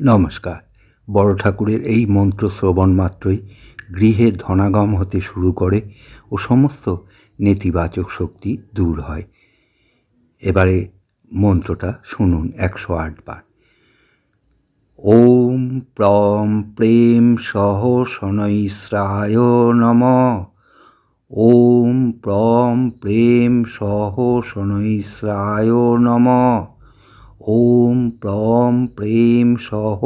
নমস্কার। বড় ঠাকুরের এই মন্ত্র শ্রবণ মাত্রই গৃহে ধনাগম হতে শুরু করে ও সমস্ত নেতিবাচক শক্তি দূর হয়। এবারে মন্ত্রটা শুনুন একশো আটবার ওম প্রম প্রেম সহ শনৈশ্রায় নম। ওম প্রম প্রেম সহ শনৈশ্রায় নম। ওম প্রম প্রেম সহ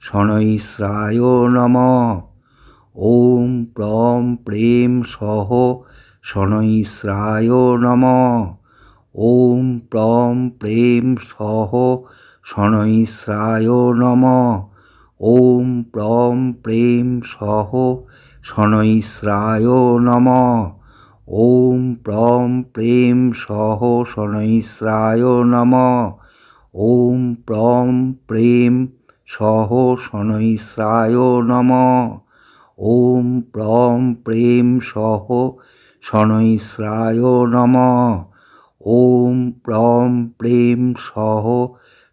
শনৈশ্রায় নম। ওম প্রম প্রেম সহ শনৈশ্রায় নম। ওম প্রম প্রেম সহ শনৈশ্রায় নম। ওম প্রম প্রেম সহ শনৈশ্রায় নম। ওম প্রম প্রেম সহ শনৈশ্রায় নম। ওম প্রম প্রেম সহ শনৈশ্রায় নম। ওম প্রম প্রেম সহ শনৈশ্রায় নম। ওম প্রম প্রেম সহ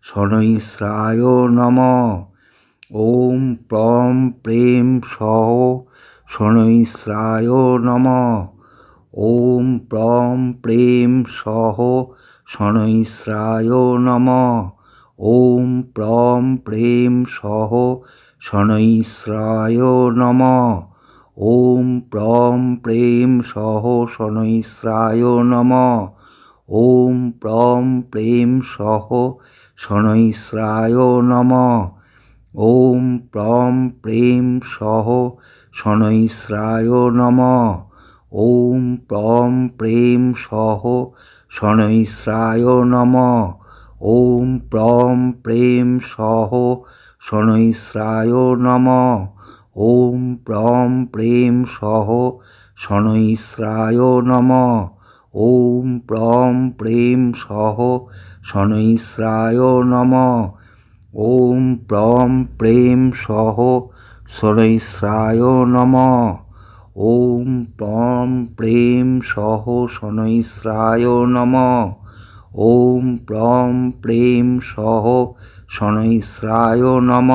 শনৈশ্রায় নম। ওম প্রম প্রেম সহ শনৈশ্রায় নম। ওম প্রম প্রেম সহ শনৈশ্রায় নম। ওম প্রম প্রেম সহ শনৈশ্রায় নম। ওম প্রম প্রেম সহ শনৈশ্রায় নম। ওম প্রম প্রেম সহ শনৈশ্রায় নম। ওম প্রম প্রেম সহ শনৈশ্রায় নম। ওম প্রম প্রেম সহ শনৈশ্রায় নম। ওম প্রম প্রেম সহ শনৈশ্রায় নম। ওম প্রম প্রেম সহ শনৈশ্রায় নম। ওম প্রম প্রেম সহ শনৈশ্রায় নম। ওম প্রম প্রেম সহ শনৈশ্রায় নম। ওম প্রম প্রেম সহ শনৈশ্রায় নম। ওম প্রম প্রেম সহ শনৈশ্রায় নম।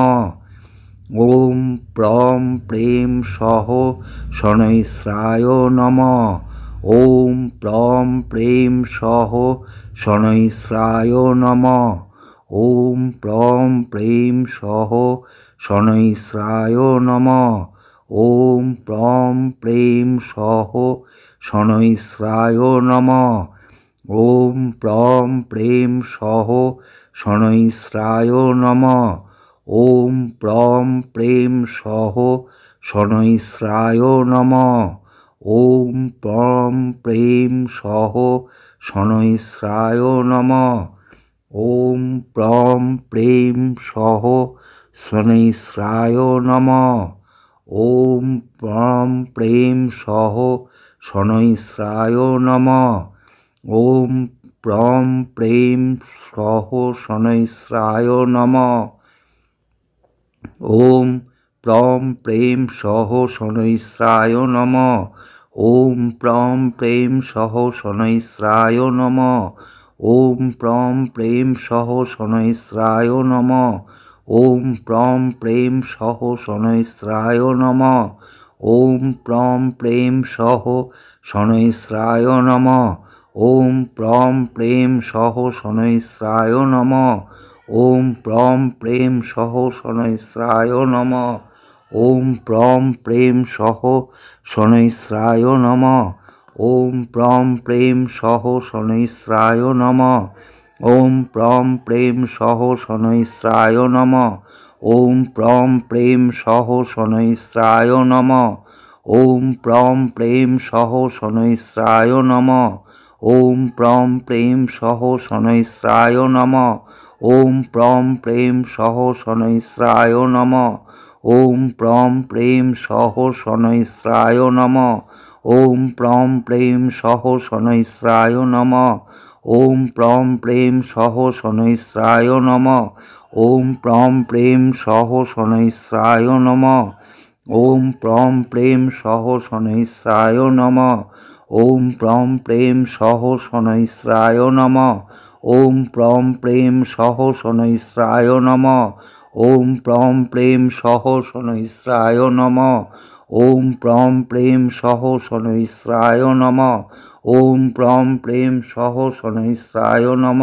ওম প্রম প্রেম সহ শনৈশ্রায় নম। ওম প্রম প্রেম সহ শনৈশ্রায় নম। ওম প্রম প্রেম সহ শনৈশ্রায় নম। ওম প্রম প্রেম সহ শনৈশ্রায় নম। ওম প্রম প্রেম সহ শনৈশ্রায় নম। ওম প্রম প্রেম সহ শনৈশ্রায় নম। ওম প্রম প্রেম সহ শনৈশ্রায় নম। ওম প্রম প্রেম সহ শনৈশ্রায় নম। ওম প্রম প্রেম সহ শনৈশ্রায় নম। ওম প্রম প্রেম সহ শনৈশ্রায় নম। ওম প্রম প্রেম সহ শনৈশ্রায় নম। ওম প্রম প্রেম সহ শনৈশ্রায় নম। ওম প্রম প্রেম সহ শনৈশ্রায় নম। ওম প্রম প্রেম সহ শনৈশ্রায় নম। ওম প্রম প্রেম সহ শনৈশ্রায় নম। ওম প্রম প্রেম সহ শনৈশ্রায় নম। ওম প্রম প্রেম সহ শনৈশ্রায় নম। ওম প্রম প্রেম সহ শনৈশ্রায় নম। ওম প্রম প্রেম সহ শনৈশ্রায় নম। ওম প্রম প্রেম সহ শনৈশ্রায় নম। ওম প্রম প্রেম সহ শনৈশ্রায় নম। ওম প্রম প্রেম সহ শনৈশ্রায় নম। ওম প্রম প্রেম সহ শনৈশ্রায় নম। ওম প্রম প্রেম সহ শনৈশ্রায় নম। ওম প্রম প্রেম সহ শনৈশ্রায় নম। ওম প্রম প্রেম সহ শনৈশ্রায় নম। ওম প্রম প্রেম সহ শনৈশ্রায় নম। ওম প্রম প্রেম সহ শনৈশ্রায় নম। ওম প্রম প্রেম সহ শনৈশ্রায় নম। ওম প্রম প্রেম সহ শনৈশ্রায় নম। ওম প্রম প্রেম সহ শনৈশ্রায় নম। ওম প্রম প্রেম সহ শন ইসরায় নম। ওম প্রম প্রেম সহ শন ইসরায় নম। ওম প্রম প্রেম সহ শন ইসরায় নম।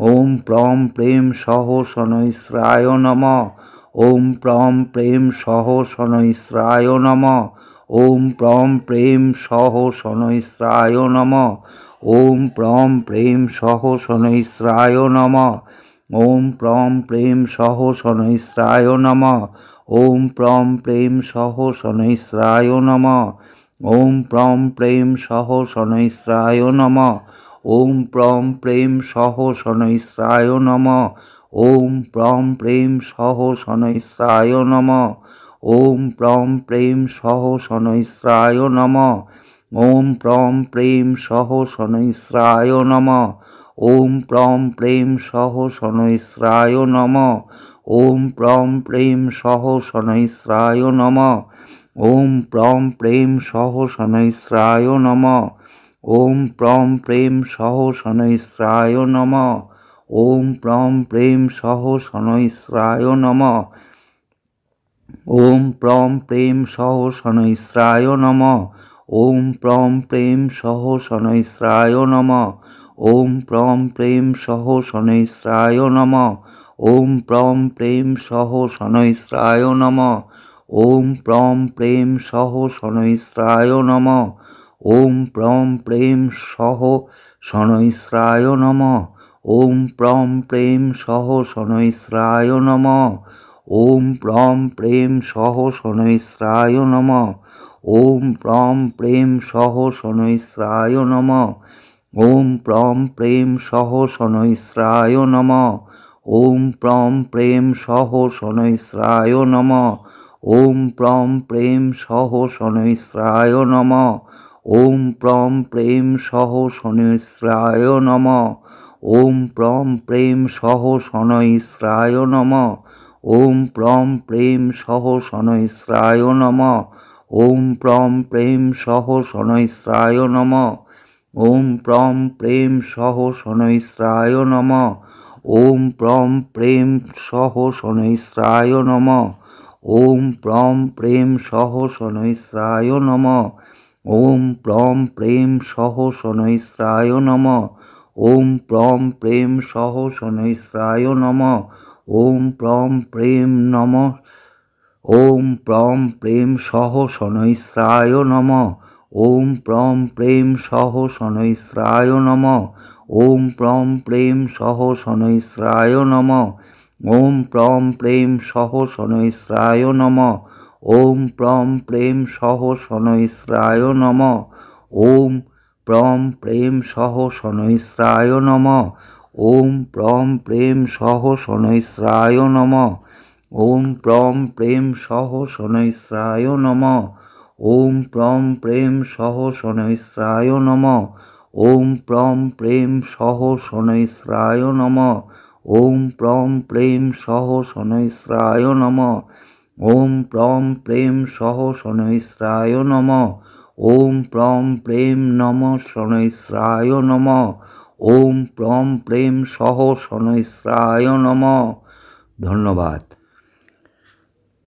ওম প্রম প্রেম সহ শন ইসরায় নম। ওম প্রম প্রেম সহ শন ইসরায় নম। ওম প্রম প্রেম সহ শন ইসরায় নম। ওম প্রম প্রেম সহ শন ইসরায় নম। ওম প্রম প্রেম সহ শন ইসরায় নম। ওম প্রম প্রেম সহ শন ইসরায় নম। ওম প্রম প্রেম সহ শন ইসরায় নম। ওম প্রম প্রেম সহ শন ইসরায় নম। ওম প্রম প্রেম সহ শন ইসরায় নম। ওম প্রম প্রেম সহ শন ইসরায় নম। ওম প্রম প্রেম সহ শন ইসরায় নম। ওম প্রম প্রেম সহ শন ইসরায় নম। ওম প্রম প্রেম সহ শন ইসরায় নম। ওম প্রম প্রেম সহ শন ইসরায় নম। ওম প্রম প্রেম সহ শন ইসরায় নম। ওম প্রম প্রেম সহ শন ইসরায় নম। ওম প্রম প্রেম সহ শন ইসরায় নম। ওম প্রম প্রেম সহ শন ইসরায় নম। ওম প্রম প্রেম সহ শন ইসরায় নম। ওম প্রম প্রেম সহ শন ইসরায় নম। ওম প্রম প্রেম সহ শন ইসরায় নম। ওম প্রম প্রেম সহ শন ইসরায় নম। ওম প্রম প্রেম সহ শন ইসরায় নম। ওম প্রম প্রেম সহ শন ইসরায় নম। ওম প্রম প্রেম সহ শন ইসরায় নম। ওম প্রম প্রেম সহ শন ইসরায় নম। ওম প্রম প্রেম সহ শন ইসরায় নম। ওম প্রম প্রেম সহ শন ইসরায় নম। ওম প্রম প্রেম সহ শন ইসরায় নম। ওম প্রম প্রেম সহ শন ইসরায় নম। ওম প্রম প্রেম সহ শন ইসরায় নম। ওম প্রম প্রেম সহ শন ইসরায় নম। ওম প্রম প্রেম সহ শন ইসরায় নম। ওম প্রম প্রেম সহ শন ইসরায় নম। ওম প্রম প্রেম সহ শন ইসরায় নম। ওম প্রম প্রেম সহ শন ইসরায় নম। ওম প্রম প্রেম সহ শনৈশ্রায় নম। ওম প্রম প্রেম নম। ওম প্রম প্রেম সহ শন ইসরায় নম। ওম প্রম প্রেম সহ শন ইসরায় নম। ওম প্রম প্রেম সহ শন ইসরায় নম। ওম প্রম প্রেম সহ শন ইসরায় নম। ওম প্রম প্রেম সহ শন ইসরায় নম। ওম প্রম প্রেম সহ শন ইসরায় নম। ওম প্রম প্রেম সহ শন ইসরায় নম। ওম প্রম প্রেম সহ শন ইসরায় নম। ওম প্রম প্রেম সহ শন ইসরায় নম। ওম প্রম প্রেম সহ শন ইসরায় নম। ওম প্রম প্রেম সহ শন ইসরায় নম। ওম প্রম প্রেম সহ শন ইসরায় নম। ওম প্রম প্রেম নম শন ইসরায় নম। ওম প্রম প্রেম সহ শন ইসরায় নম। ধন্যবাদ।